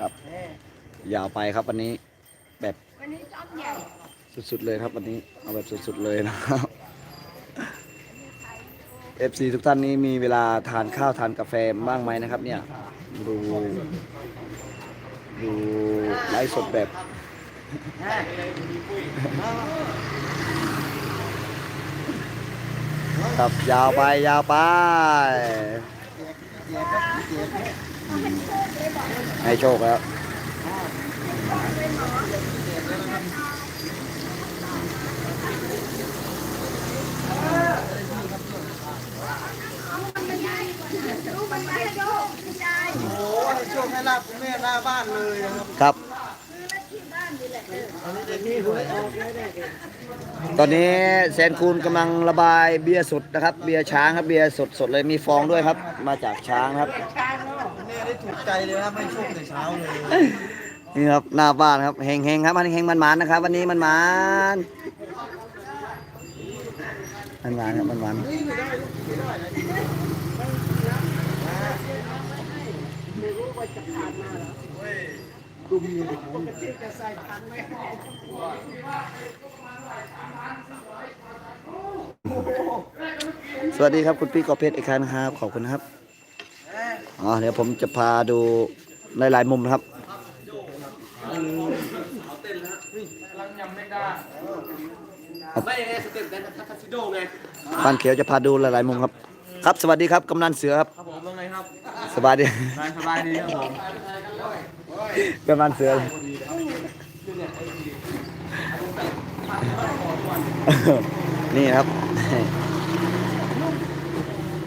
ครับ ยาวไปครับวันนี้แบบวันนี้จ้อมใหญ่สุดๆเลยครับวันนี้เอาแบบสุดๆเลยนะครับ FC ทุกท่านนี้มีเวลาทานข้าวทานกาแฟบ้างไหมนะครับ เนี่ยดูดูไลฟ์สดแบบครับยาวไปยาวไป ให้โชคแล้วรู้มันไม่โยกคุณยายโอ้ยช่วงให้ลาบคุณแม่หน้าบ้านเลยนะครับ ตอนนี้แสนคูณกำลังระบายเบียร์สดนะครับ เบียร์ช้างครับเบียร์สดสดๆเลยมีฟองด้วยครับ มาจากช้างครับคุณแม่ได้ถูกใจเลยครับให้โชคแต่เช้าเลยนี่ครับหน้าบ้านครับเฮงเฮงๆครับเฮงๆมันมันๆนะครับ วันนี้มันมันมันมันครับมันมัน สวัสดีครับคุณพี่กอเพชรอีกครั้งนะครับ ขอบคุณนะครับอ๋อเดี๋ยวผมจะพาดูหลายๆมุมนะครับไม่ไงสเต็ปแดนทัสซิโดไงบ้านเขียวจะพาดูหลายๆมุมครับ ครับสวัสดีครับกำนันเสือครับครับผมว่าไงครับ สบายดีสบายดีครับผม กำนันเสือนี่ครับ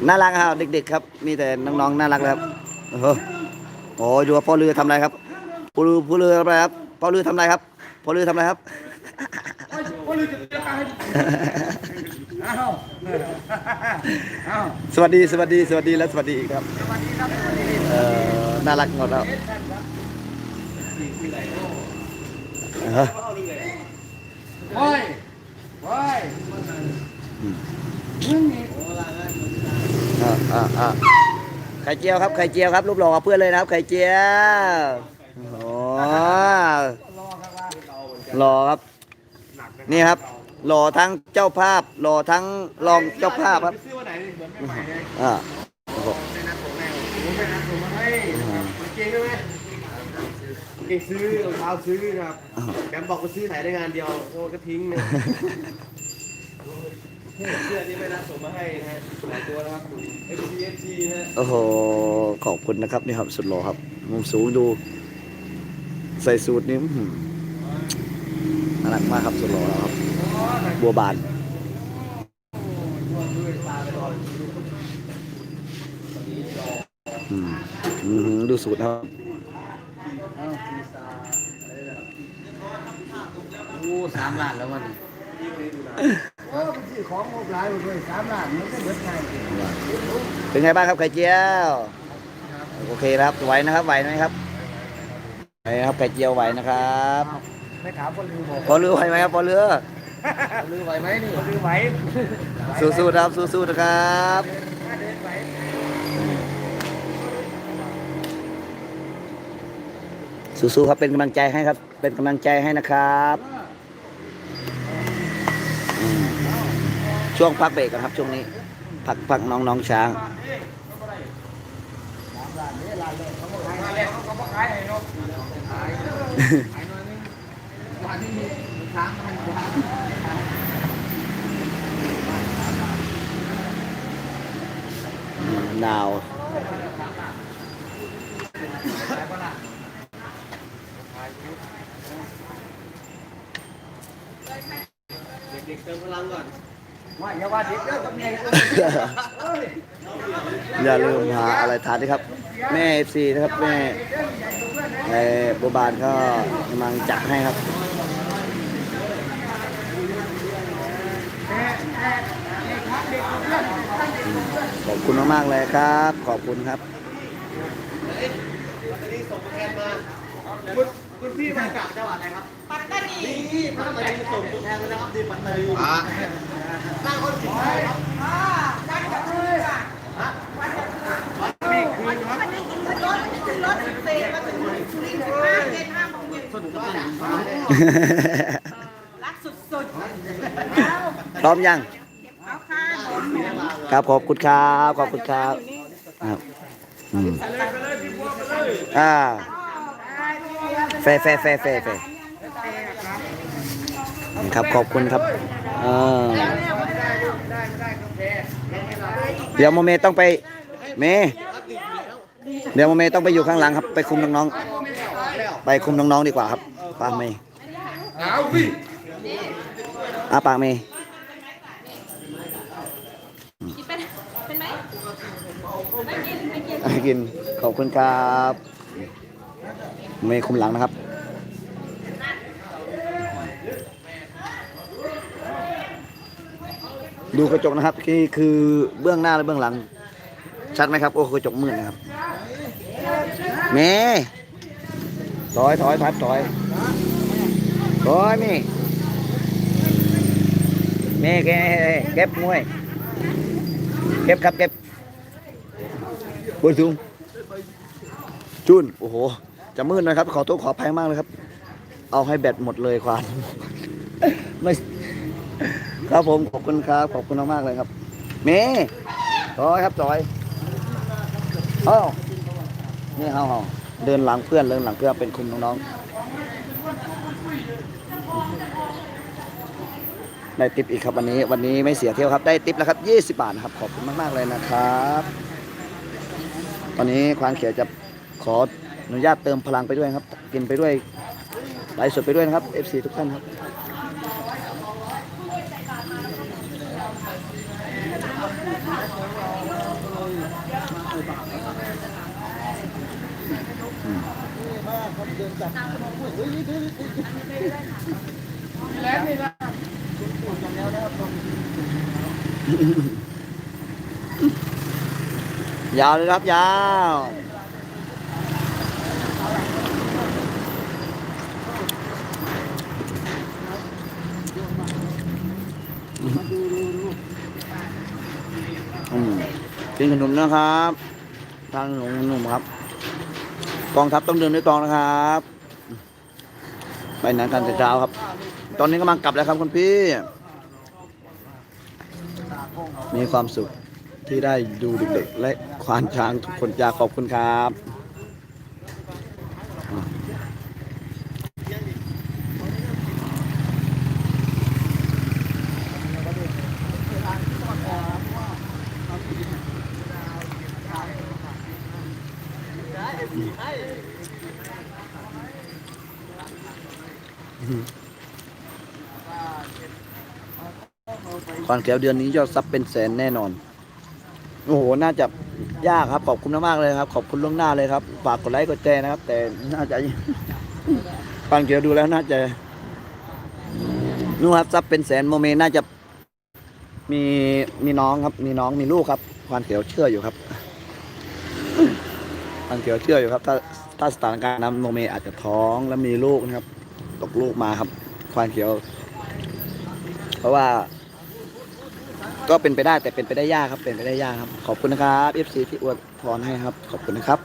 น่ารักครับเด็ก ๆ ครับ มีแต่น้องๆน่ารักเลยครับโอ้โหโอ้ยดูว่าพ่อเรือทำอะไรครับพ่อเรือพ่อเรือทำอะไรครับพ่อเรือทำอะไรครับพ่อเรือทำอะไรครับอ้าวอ้าวสวัสดีสวัสดีสวัสดีและสวัสดีอีกครับเอ่อน่ารักหมดแล้ว เออโอ้ยโอ้ยอ่าอ่าอ่าไข่เจียวครับไข่เจียวครับรูปหล่อกับเพื่อนเลยนะครับไข่เจียวโอ้หล่อครับ นี่ครับหล่อทั้งเจ้าภาพหล่อทั้งรองเจ้าภาพครับอวันไหนเหมือนใหม่เลยอ่า ผมไปนัดผมมาให้เก่งได้ไหม เก่งซื้อรองเท้าซื้อนะครับแบมบอกว่าซื้อไหนได้งานเดียวโอ้ก็ทิ้งเลยเสื้อที่ไม่นัดผมมาให้นะฮะหลายตัวนะครับ F C F G นะฮะโอ้โหขอบคุณนะครับนี่ครับสุดหล่อครับมุมสูงดู ใส่สูทนี่อื้อหือน่ารักมากครับสุดหล่อครับ บัวบานอืมอือหือดูสูตรครับ โอ้ สามล้านแล้ววันนี้โอ้เป็นที่ของงบหลายเลยสามล้านมันก็เบิดง่ายจริงเป็นไงบ้างครับไข่เจียวโอเคครับไหวนะครับไหวไหมครับไหวครับไข่เจียวไหวนะครับไม่ถามคนลืมบอกพอเรือไหวไหมครับพอเรือลืมไหวไหมนี่ลืมไหวสู้ๆนะครับสู้ๆนะครับสู้ๆครับเป็นกำลังใจให้ครับ เป็นกำลังใจให้นะครับ ช่วงพักเบรกกันครับช่วงนี้พักพักน้องน้องช้างหนาวเด็กๆเติมพลังก่อน อย่าลืมหาอะไรทานด้วยครับ แม่เอฟซีนะครับแม่ไอ้บัวบานก็กำลังจัดให้ครับขอบคุณมากๆเลยครับ ขอบคุณครับ คุณพี่มาจากจังหวัดอะไรครับ ปัตตานีนี่ปัตตานีส่งตัวแทนเลยนะครับดีปัตตานีอะสร้างคนสิงห์ครับอ่าจันทบุรีค่ะฮะวันจันทร์วันมีคืนครับวันนี้กินรถกินรถเตะมาถึงสุรินทร์ห้าเจ็ดห้าโมงเย็นสนุกมากรักสุดๆพร้อมยังครับขอบคุณครับขอบคุณครับอ่า เฟเฟเฟเฟเฟครับขอบคุณครับเออเดี๋ยวโมเมต้องไปเมเดี๋ยวโมเมต้องไปอยู่ข้างหลังครับ ไปคุมน้องๆ ไปคุมน้องๆดีกว่าครับปากเมย์เอาวิอะปากเมย์เป็นไหมให้กิน ขอบคุณครับ เมย์คุมหลังนะครับดูกระจกนะครับนี่คือเบื้องหน้าและเบื้องหลัง ชัดไหมครับโอ้กระจกมืดนะครับเมย์ถอยถอยถอยถอยถอยมย์เมย์เก็บเก็บมวยเก็บครับเก็บบนสูงจุนโอ้โห จะมืดนะครับ ขอโทษขออภัยมากเลยครับ เอาให้แบตหมดเลยควานไม่ครับผมขอบคุณครับ ขอบคุณมากๆเลยครับ เมย์จอยครับจอยเอ้านี่เฮาเฮาเดินหลังเพื่อนเดินหลังเพื่อนเป็นคุมน้องๆได้ติปอีกครับวันนี้ วันนี้ไม่เสียเที่ยวครับ ได้ติปแล้วครับ20บาทครับ ขอบคุณมากๆเลยนะครับ ตอนนี้ควานเขียวจะขอ อนุญาตเติมพลังไปด้วยครับ กินไปด้วยไลฟ์สดไปด้วยนะครับ FC ทุกท่านครับยาวเลยครับยาว อืมกินขนมนะครับ ทานขนมขนมครับกองทัพต้องเดินด้วยกองนะครับ ไปไหนกันแต่เช้าครับ ตอนนี้กำลังกลับแล้วครับคุณพี่ มีความสุขที่ได้ดูเด็กๆและควานช้างทุกคนจากขอบคุณครับ ควานแก้วเดือนนี้ยอดซับเป็นแสนแน่นอน โอ้โห น่าจะยากครับ ขอบคุณมากเลยครับ ขอบคุณล่วงหน้าเลยครับ ฝากกดไลค์กดแชร์นะครับ แต่น่าจะควานเขียวดูแล้วน่าจะนู่นครับซับเป็นแสนโมเมน่าจะมีมีน้องครับ มีน้องมีลูกครับควานเขียวเชื่ออยู่ครับควานเขียวเชื่ออยู่ครับ ถ้าถ้าสถานการณ์นั้นโมเมอาจจะท้องแล้วมีลูกนะครับ ตกลูกมาครับควานเขียว เพราะว่า ก็เป็นไปได้แต่เป็นไปได้ยากครับเป็นไปได้ยากครับ ขอบคุณนะครับ FC ที่อวยพรให้ครับ ขอบคุณนะครับ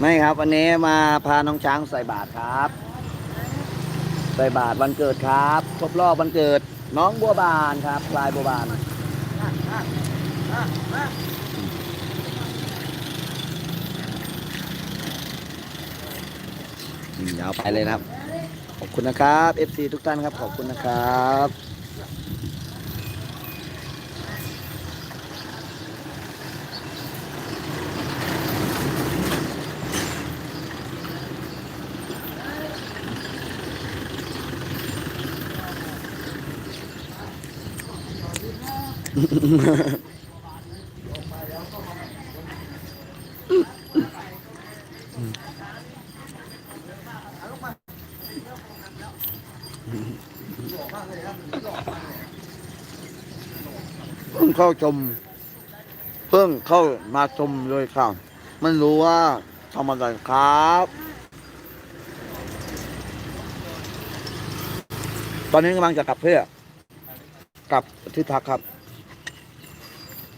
ไม่ครับ วันนี้มาพาน้องช้างใส่บาตรครับ ใส่บาตรวันเกิดครับครบรอบวันเกิด น้องบัวบานครับพลายบัวบาน อืม ยาวไปเลยนะครับ ขอบคุณนะครับ FC ทุกท่านครับ ขอบคุณนะครับเพิ่ เข้าชม เพิ่งเข้ามาชมเลยครับไม่รู้ว่าทำอะไรครับ ตอนนี้กำลังจะกลับเพื่อกลับที่พักครับ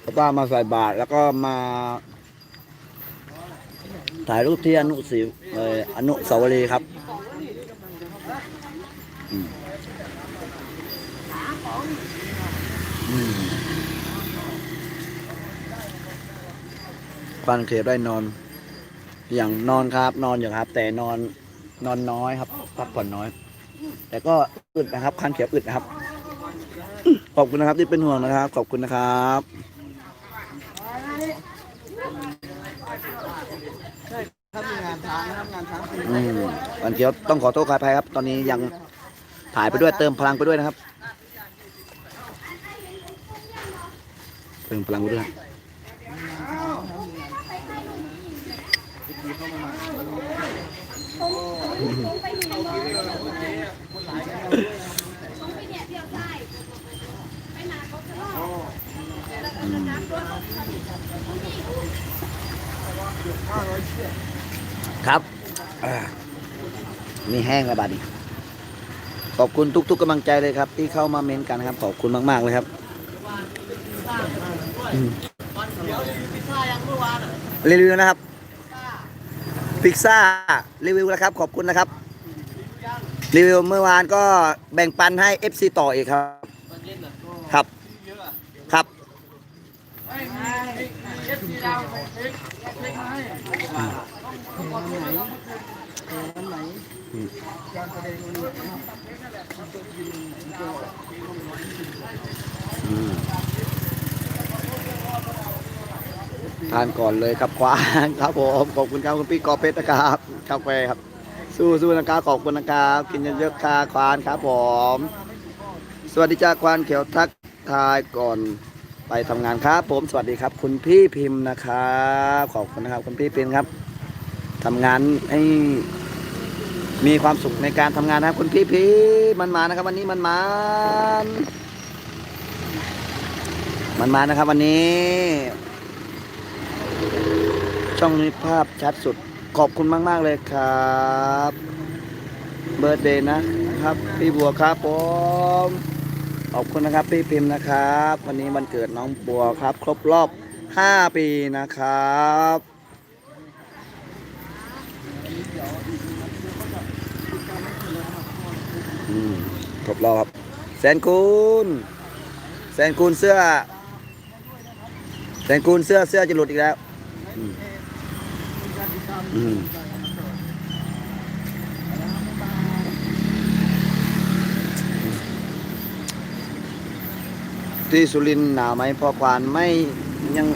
แล้วก็มาใส่บาตรแล้วก็มา ถ่ายรูปที่อนุสิเอ่ออนุสาวรีย์ครับ อืม ควันเขียวได้นอน อย่างนอนครับ นอนอยู่ครับ แต่นอนนอนน้อยครับพักผ่อนน้อย แต่ก็อึดนะครับ คันเขียวอึดนะครับ ขอบคุณนะครับที่เป็นห่วงนะครับ ขอบคุณนะครับอืมวันเขียวต้องขอโทษขออภัยครับ ตอนนี้ยังถ่ายไปด้วยเติมพลังไปด้วยนะครับเติมพลังไปด้วย ครับมีแห้งระบาดอีกขอบคุณทุกๆกำลังใจเลยครับ ที่เข้ามาเม้นต์กันครับ ขอบคุณมาก ๆ เลยครับรีวิวนะครับ พิซซ่ารีวิวแล้วครับ ขอบคุณนะครับ รีวิวเมื่อวานก็แบ่งปันให้ FC ต่ออีกครับ ครับ ครับ ทานก่อนเลยครับควานครับผมขอบคุณครับคุณพี่กอเพชรนะครับกาแฟครับ สู้สู้นะครับขอบคุณนะครับกินเยอะๆค่ะควานครับผม สวัสดีจ้าควานเขียวทักทายก่อน ไปทำงานครับ ผมสวัสดีครับ คุณพี่พิมพ์นะครับขอบคุณนะครับ คุณพี่พิมพ์ครับทำงานให้มีความสุขในการทำงานนะครับ คุณพี่พิมพ์มันมานะครับ วันนี้มันมามันมานะครับ วันนี้ ช่องนี้ภาพชัดสุดขอบคุณมาก ๆ เลยครับ เบิร์ดเดย์นะครับ พี่บัวครับผม ขอบคุณนะครับพี่พิมพ์นะครับ วันนี้วันเกิดน้องบัวครับ ครบรอบ 5 ปีนะครับอืมครบรอบครับ แสนคูณแสนคูณเสื้อ แสนคูณเสื้อเสื้อจะหลุดอีกแล้ว อืม ที่สุรินหนาวไหมพ่อควานไม่ยัง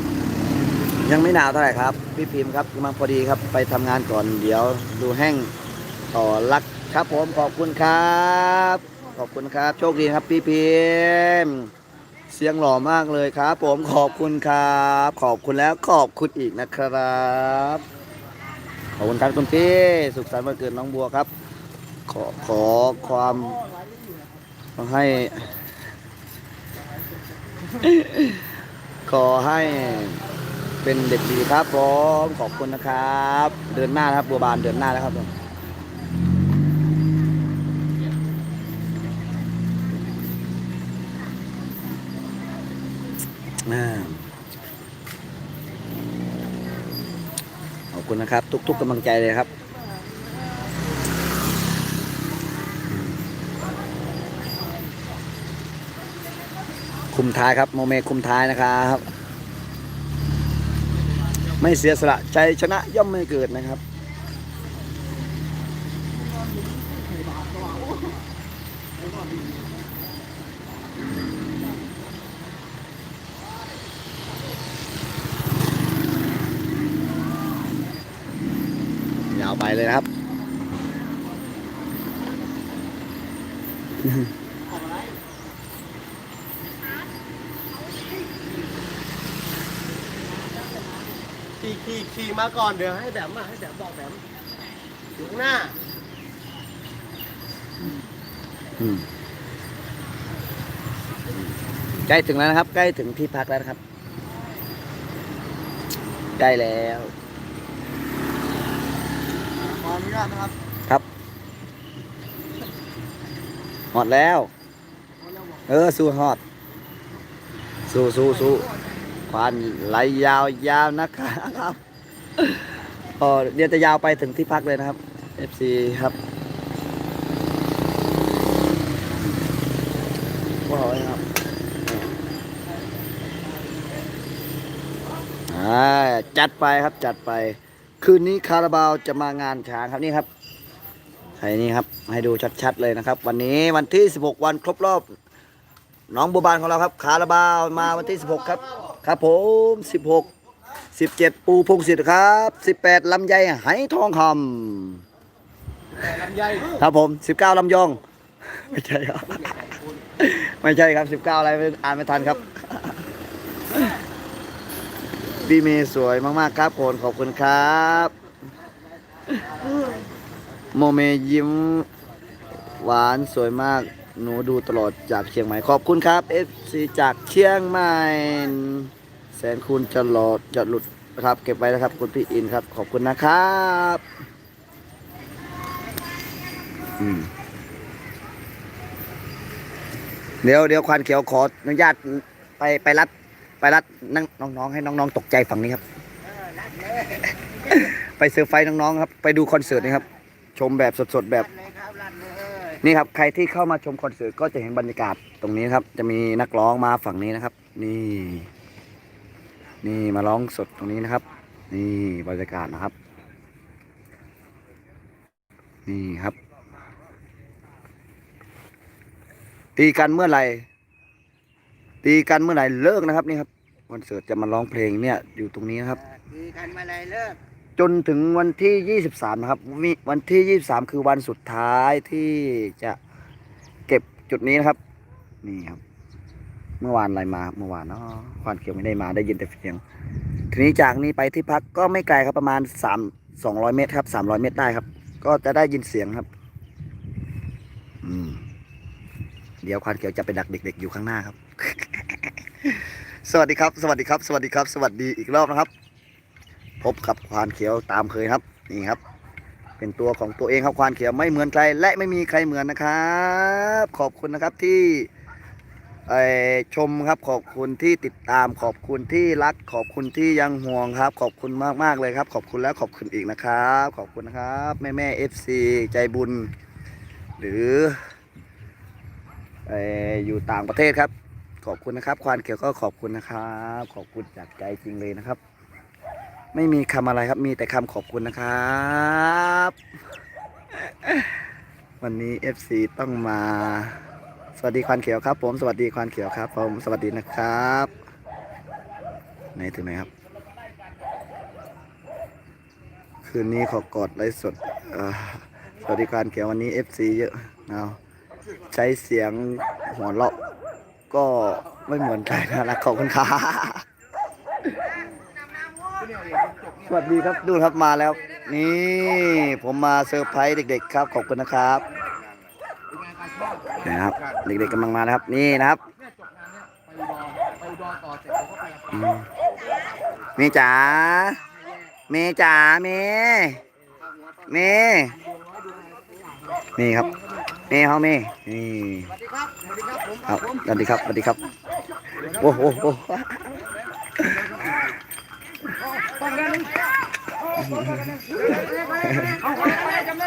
ยังไม่หนาวเท่าไหร่ครับ พี่พิมพ์ครับกำลังพอดีครับไปทำงานก่อนเดี๋ยวดูแห้งต่อรักครับผมขอบคุณครับ ขอบคุณครับ โชคดีครับ พี่พิมพ์เสียงหล่อมากเลยครับ ผมขอบคุณครับ ขอบคุณแล้วขอบคุณอีกนะครับ ขอบคุณครับคุณพี่สุขสันต์วันเกิดน้องบัวครับ ขอขอความให้ ขอให้เป็นเด็กดีครับผมขอบคุณนะครับ เดินหน้านะครับบัวบานเดินหน้าแล้วครับผมอ่าขอบคุณนะครับ ทุกๆกำลังใจเลยครับ คุมท้ายครับโมเมคุมท้ายนะครับ ไม่เสียสละใจชนะย่อมไม่เกิดนะครับยาวไปเลยนะครับ ขี่ขี่ขี่มาก่อนเดี๋ยวให้แบมอะให้แบมบอกแบมอยู่ข้างหน้าอืมใกล้ถึงแล้วนะครับ ใกล้ถึงที่พักแล้วนะครับ ใกล้แล้ว ขออนุญาตนะครับครับหอดแล้ว เออ สู้หอด สู้สู้สู้ควานไหลยาวยาวนะครับ ก็เดี๋ยวจะยาวไปถึงที่พักเลยนะครับ FC ครับว้าวครับจัดไปครับจัดไป คืนนี้คาราบาวจะมางานช้างครับนี่ครับให้นี่ครับ ให้ดูชัดๆเลยนะครับ วันนี้วันที่ 16 วันครบรอบน้องบัวบานของเราครับ คาราบาวมาวันที่ 16 ครับ ครับผม 16 17ปูพงศิษฐ์ครับ18ลำไยไหทองคำครับผม19ลำยอง ไม่ใช่ครับ ไม่ใช่ครับ19อะไรอ่านไม่ทันครับพี่เมย์สวยมาก ๆ ครับผมขอบคุณครับ โมเมยิ้ม หวานสวยมาก หนูดูตลอดจากเชียงใหม่ ขอบคุณครับ FC จากเชียงใหม่ สนคุณจะหลอดจะหลุดนะครับ เก็บไว้นะครับ คุณพี่อินครับ ขอบคุณนะครับเดี๋ยวเดี๋ยวควันเขียวขออนุญาตไปไปรัดไปรัดนั่งน้องๆให้น้องๆตกใจฝั่งนี้ครับ ไปเซอร์ไพรส์น้องๆครับ ไปดูคอนเสิร์ตนี่ครับ ชมแบบสดๆแบบนี่ครับใครที่เข้ามาชมคอนเสิร์ตก็จะเห็นบรรยากาศตรงนี้ครับ จะมีนักร้องมาฝั่งนี้นะครับ นี่ นี่มาร้องสดตรงนี้นะครับ นี่บรรยากาศนะครับ นี่ครับ ตีกันเมื่อไหร่ตีกันเมื่อไหร่เลิกนะครับนี่ครับคอนเสิร์ตจะมาร้องเพลงเนี่ยอยู่ตรงนี้นะครับ ตีกันมาเลยเลิก จนถึงวันที่ 23 นะครับวิวันที่ 23 คือวันสุดท้ายที่จะเก็บจุดนี้นะครับ นี่ครับ เมื่อวานอะไรมาเมื่อวานเนาะควานเขียวไม่ได้มาได้ยินแต่เสียง ทีนี้จากนี้ไปที่พักก็ไม่ไกลครับประมาณ3 200เมตรครับ300เมตรได้ครับ ก็จะได้ยินเสียงครับ อืม เดี๋ยวควานเขียวจะไปดักเด็ก ๆ อยู่ข้างหน้าครับ สวัสดีครับ สวัสดีครับ สวัสดีครับ สวัสดีอีกรอบนะครับ พบกับควานเขียวตามเคยครับ นี่ครับเป็นตัวของตัวเองครับควานเขียวไม่เหมือนใครและไม่มีใครเหมือนนะครับ ขอบคุณนะครับที่ ชมครับขอบคุณที่ติดตามขอบคุณที่รัก ขอบคุณที่ยังห่วงครับ ขอบคุณมากมากเลยครับ ขอบคุณแล้วขอบคุณอีกนะครับ ขอบคุณครับแม่แม่เอฟซีใจบุญ หรือออยู่ต่างประเทศครับ ขอบคุณนะครับ ควานเขียวก็ขอบคุณนะครับ ขอบคุณจากใจจริงเลยนะครับ ไม่มีคำอะไรครับ มีแต่คำขอบคุณนะครับ วันนี้ FC ต้องมา วัสดีควานเขียวครับ ผมสวัสดีควานเขียวครับผมสวัสดีนะครับไหนถึงไหนครับ คืนนี้ขอกอดไลฟ์สดสวัสดีควานเขียววันนี้ FC เยอะเอาใช้เสียงหัวเราะก็ไม่เหมือนใครนะขอบคุณครับสวัสดีครับดูครับมาแล้ว นี่ผมมาเซอร์ไพรส์เด็ก ๆ ครับ ขอบคุณนะครับ นะครับเด็กๆกำลังมานะครับ นี่นะครับอืมเมย์จ๋าเมจ๋าเมย์เมนี่ครับเมเขาเมนี่ครับสวัสดีครับสวัสดีครับโอ้โหอ้โห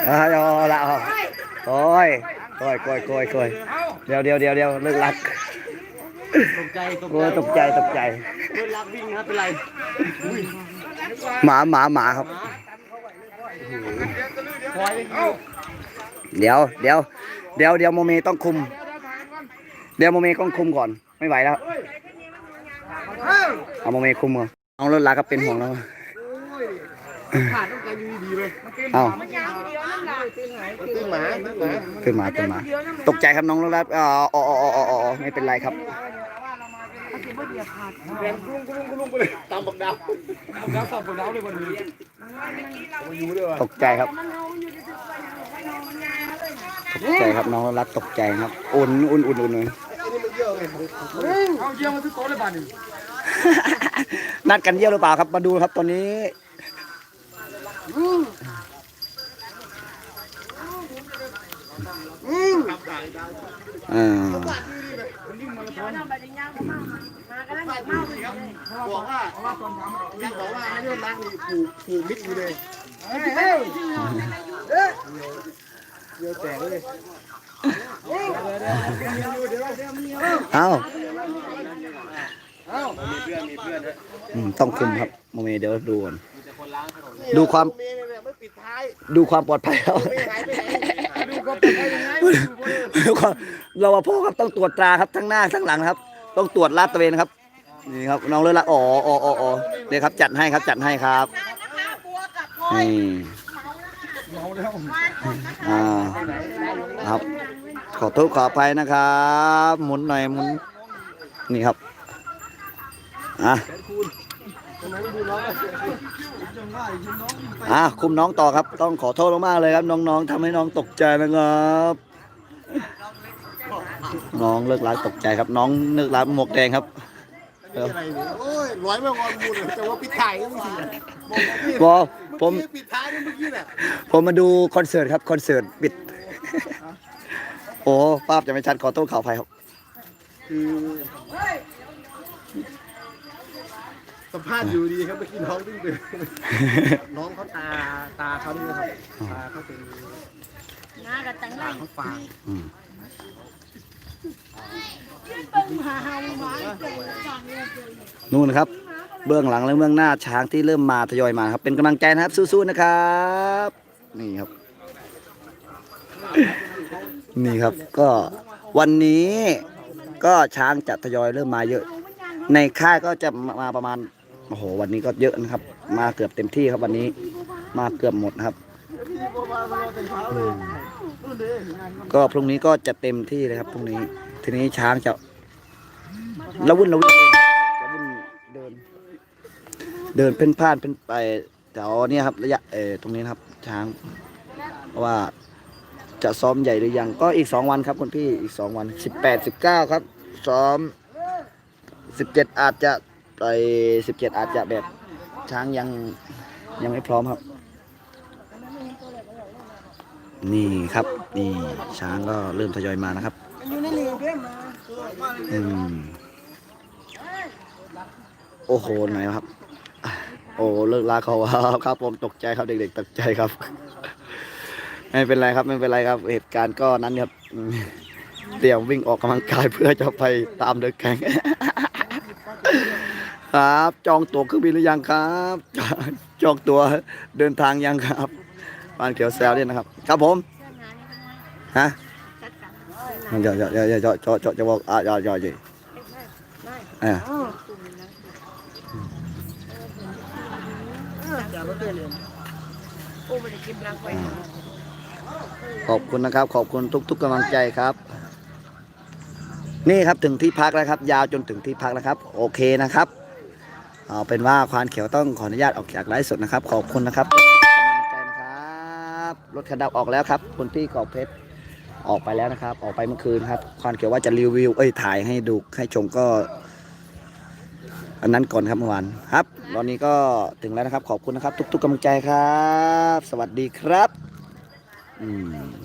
อ่าเอาละโอ้ย โอ้ยโอ้ยโอ้ยโอ้ยเดี๋ยวเดี๋ยวเดี๋ยวเดี๋ยวเลิกรักตกใจตกโอ้ยตกใจตกใจเพื่อนรักวิ่งนะเป็นไรหมาหมาหมาครับคอยเดี๋ยวเดี๋ยวเดี๋ยวเดี๋ยวโมเมต้องคุม เดี๋ยวโมเมต้องคุมก่อนไม่ไหวแล้วเอาโมเมคุมก่อนน้องรถลาก็เป็นห่วงแล้ว ขาดต้องใจดีๆเลยเอาตื้อหมาตื้อหมาขึ้นมาขึ้นมา ตกใจครับน้องรถลาอ๋ออ๋ออ๋ออ๋ออ๋อไม่เป็นไรครับแรงกุ้งกุ้งกุ้งไปเลยตามบักดาวบักดาวสับบักดาวเลยวันนี้มาอยู่ด้วยว่ะตกใจครับตกใจครับน้องรักตกใจครับอุ่นอุ่นอุ่นอุ่นเลยเอาเยี่ยมมาทุกโต๊ะเลยบ้านนี้นัดกันเยี่ยวหรือเปล่าครับมาดูครับตอนนี้ อืมอืมอ่าบอกว่ายังบอกว่าไม่ได้ล้างนี่ผูกผูกมิดอยู่เลยเฮ้ยเดี๋ยวแตกเลยเอ้ามีเพื่อนมีเพื่อนด้วยอืมต้องคุมครับโมเมเดี๋ยวดูก่อน ดูความเมย์เนี่ยไม่ปิดท้ายดูความปลอดภัยแล้ว ไม่หายไปไหนดูก็เป็นยังไงดูความเราพอครับต้องตรวจตราครับทั้งหน้าทั้งหลังครับ ต้องตรวจลาดตระเวนครับ นี่ครับน้องเลยละอ๋ออ๋ออ๋ออ๋อเนี่ยครับจัดให้ครับจัดให้ครับทานนะคะบัวกับพลอยนี่วานก่อนนะคะอ่าครับ ขอโทษขออภัยนะครับ หมุนหน่อยหมุนนี่ครับอะ อะคุมน้องต่อครับ ต้องขอโทษมากๆเลยครับ น้องๆทำให้น้องตกใจนะครับน้องเลิกร้านตกใจครับ น้องเลิกร้านหมวกแดงครับอะไรเนี่ยโอ้ยร้อยไม่งอนมูลแต่ว่าปิดท้ายก็ไม่สิบอกพี่บอผมเอกี้ปิดท้ายนี่เมื่อกี้น่ะผมมาดูคอนเสิร์ตครับคอนเสิร์ตปิด โอ้ภาพจะไม่ชัดขอโทษข่าวภัยครับคือ สัมภาษณ์อยู่ดีครับเมื่อกี้น้องวิ่งไปน้องเขาตาตาเขานี่นะครับตาเขาเป็นหน้ากับตังไรตาเขาฟางอืมนู่นนะครับ เบื้องหลังและเบื้องหน้าช้างที่เริ่มมาทยอยมาครับ เป็นกำลังใจนะครับสู้ๆนะครับ นี่ครับ นี่ครับก็วันนี้ก็ช้างจะทยอยเริ่มมาเยอะ ในค่ายก็จะมาประมาณ โอ้โห วันนี้ก็เยอะนะครับ มาเกือบเต็มที่ครับวันนี้ มาเกือบหมดนะครับ ก็พรุ่งนี้ก็จะเต็มที่เลยครับพรุ่งนี้ ทีนี้ช้างจะละวุ่นละวุ่นเละวุ่นเดิน เดินเป็นพ่านเป็นไปแถวเนี้ครับระยะเออตรงนี้นะครับ ช้างว่าจะซ้อมใหญ่หรือยังก็อีกสองวันครับคุณพี่อีกสองวันสิบแปดสิบเก้าครับ ซ้อมสิบเจ็ดอาจจะ ไปสิบเจ็ดอาจจะแบบช้างยังยังไม่พร้อมครับ นี่ครับนี่ช้างก็เริ่มทยอยมานะครับอืมโอ้โหไหนครับ โอ้เลิกลาเขาครับผมตกใจครับเด็กๆตกใจครับ ไม่เป็นไรครับไม่เป็นไรครับ เหตุการณ์ก็นั้นครับเตรียมวิ่งออกกำลังกายเพื่อจะไปตามเด็กแข่ง ครับ จองตั๋วเครื่องบินหรือยังครับ จองตั๋วเดินทางยังครับบานเขียวแซวเนี่ยนะครับ ครับผมฮะเดี๋ยวเดี๋ยวเดี๋ยวเดี๋ยวเดี๋ยวเดี๋ยวเดี๋ยวจะบอกอะเดี๋ยวเดี๋ยวเดี๋ยวอะขอบคุณนะครับ ขอบคุณทุก ๆกำลังใจครับ นี่ครับถึงที่พักแล้วครับ ยาวจนถึงที่พักแล้วครับ โอเคนะครับ เอาเป็นว่าควานเขียวต้องขออนุญาตออกจากไลฟ์สดนะครับ ขอบคุณนะครับทุกกำลังใจนะครับรถคันดำออกแล้วครับคุณพี่กอบเพชรออกไปแล้วนะครับ ออกไปเมื่อคืนครับควานเขียวว่าจะรีวิวเอ้ยถ่ายให้ดูให้ชมก็ อันนั้นก่อนครับเมื่อวานครับ ตอนนี้ก็ถึงแล้วนะครับ ขอบคุณนะครับ ทุกๆกำลังใจครับ สวัสดีครับ อืม